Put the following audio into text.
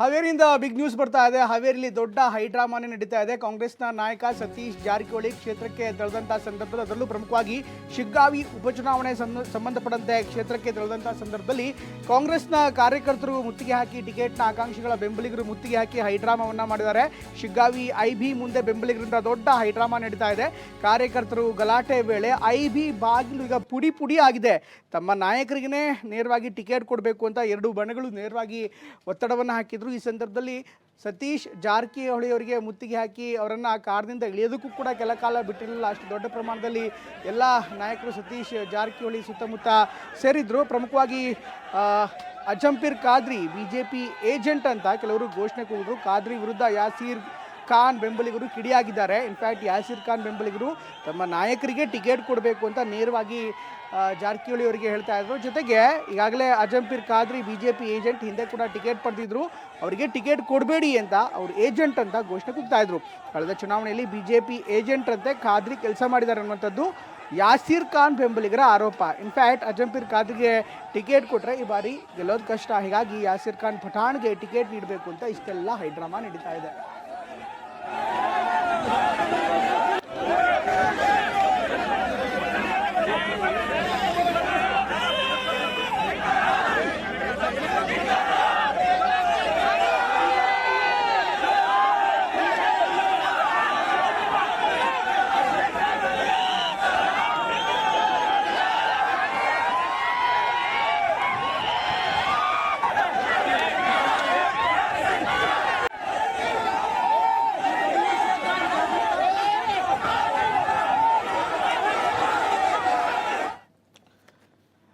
ಹಾವೇರಿಯಿಂದ big news ಬರ್ತಾ ಇದೆ. ಹಾವೇರಿಲಿ ದೊಡ್ಡ ಹೈಡ್ರಾಮಾನೇ ನಡೀತಾ ಇದೆ. ಕಾಂಗ್ರೆಸ್ನ ನಾಯಕ ಸತೀಶ್ ಜಾರಕಿಹೊಳಿ ಕ್ಷೇತ್ರಕ್ಕೆ ತೆರಳಿದಂಥ ಸಂದರ್ಭದಲ್ಲಿ ಅದರಲ್ಲೂ ಪ್ರಮುಖವಾಗಿ ಶಿಗ್ಗಾವಿ ಉಪಚುನಾವಣೆ ಸಂಬ- ಸಂಬಂಧಪಟ್ಟಂತೆ ಕ್ಷೇತ್ರಕ್ಕೆ ತೆರಳಿದಂಥ ಸಂದರ್ಭದಲ್ಲಿ ಕಾಂಗ್ರೆಸ್ನ ಕಾರ್ಯಕರ್ತರು ಮುತ್ತಿಗೆ ಹಾಕಿ ಟಿಕೆಟ್ನ ಆಕಾಂಕ್ಷಿಗಳ ಬೆಂಬಲಿಗರು ಮುತ್ತಿಗೆ ಹಾಕಿ ಹೈಡ್ರಾಮಾವನ್ನ ಮಾಡಿದ್ದಾರೆ. ಶಿಗ್ಗಾವಿ ಐ ಬಿ ಮುಂದೆ ಬೆಂಬಲಿಗರಿಂದ ದೊಡ್ಡ ಹೈಡ್ರಾಮಾ ನಡೀತಾ ಇದೆ. ಕಾರ್ಯಕರ್ತರು ಗಲಾಟೆ ವೇಳೆ ಐ ಬಿ ಬಾಗಿಲು ಈಗ ಪುಡಿ ಪುಡಿ ಆಗಿದೆ. ತಮ್ಮ ನಾಯಕರಿಗೇ ನೇರವಾಗಿ ಟಿಕೆಟ್ ಕೊಡಬೇಕು ಅಂತ ಎರಡು ಬಣಗಳು ನೇರವಾಗಿ ಒತ್ತಡವನ್ನು ಹಾಕಿದ್ರು. ಈ ಸಂದರ್ಭದಲ್ಲಿ ಸತೀಶ್ ಜಾರಕಿಹೊಳಿ ಅವರಿಗೆ ಮುತ್ತಿಗೆ ಹಾಕಿ ಅವರನ್ನು ಆ ಕಾರದಿಂದ ಇಳಿಯೋದಕ್ಕೂ ಕೂಡ ಕೆಲ ಕಾಲ ಬಿಟ್ಟಿರಲಿಲ್ಲ. ಅಷ್ಟು ದೊಡ್ಡ ಪ್ರಮಾಣದಲ್ಲಿ ಎಲ್ಲ ನಾಯಕರು ಸತೀಶ್ ಜಾರಕಿಹೊಳಿ ಸುತ್ತಮುತ್ತ ಸೇರಿದ್ರು. ಪ್ರಮುಖವಾಗಿ Ajampir Qadri B J P agent ಅಂತ ಕೆಲವರು ಘೋಷಣೆ ಕೂಗಿದ್ರು ಖಾದ್ರಿ ವಿರುದ್ಧ ಯಾಸೀರ್ ಖಾನ್ ಬೆಂಬಲಿಗರು ಕಿಡಿಯಾಗಿದ್ದಾರೆ. ಇನ್ಫ್ಯಾಕ್ಟ್ ಯಾಸಿರ್ ಖಾನ್ ಬೆಂಬಲಿಗರು ತಮ್ಮ ನಾಯಕರಿಗೆ ಟಿಕೆಟ್ ಕೊಡಬೇಕು ಅಂತ ನೇರವಾಗಿ ಜಾರಕಿಹೊಳಿ ಅವರಿಗೆ ಹೇಳ್ತಾ ಇದ್ರು. ಜೊತೆಗೆ ಈಗಾಗಲೇ Ajampeer Khadri B J P agent ಹಿಂದೆ ಕೂಡ ಟಿಕೆಟ್ ಪಡೆದಿದ್ರು. ಅವರಿಗೆ ಟಿಕೆಟ್ ಕೊಡಬೇಡಿ ಅಂತ ಅವ್ರು ಏಜೆಂಟ್ ಅಂತ ಘೋಷಣೆ ಕೂಗ್ತಾ ಇದ್ರು. ಕಳೆದ ಚುನಾವಣೆಯಲ್ಲಿ ಬಿ ಜೆ ಪಿ ಏಜೆಂಟ್ ಅಂತೆ ಖಾದ್ರಿ ಕೆಲಸ ಮಾಡಿದ್ದಾರೆ ಅನ್ನುವಂಥದ್ದು ಯಾಸೀರ್ ಖಾನ್ ಬೆಂಬಲಿಗರ ಆರೋಪ. ಇನ್ಫ್ಯಾಕ್ಟ್ ಅಜಂಪೀರ್ ಖಾದ್ರಿಗೆ ಟಿಕೆಟ್ ಕೊಟ್ಟರೆ ಈ ಬಾರಿ ಗೆಲ್ಲೋದು ಕಷ್ಟ. ಹೀಗಾಗಿ ಯಾಸೀರ್ ಖಾನ್ ಪಠಾಣ್ಗೆ ಟಿಕೆಟ್ ನೀಡಬೇಕು ಅಂತ ಇಷ್ಟೆಲ್ಲ ಹೈಡ್ರಾಮಾ ನಡೀತಾ ಇದೆ.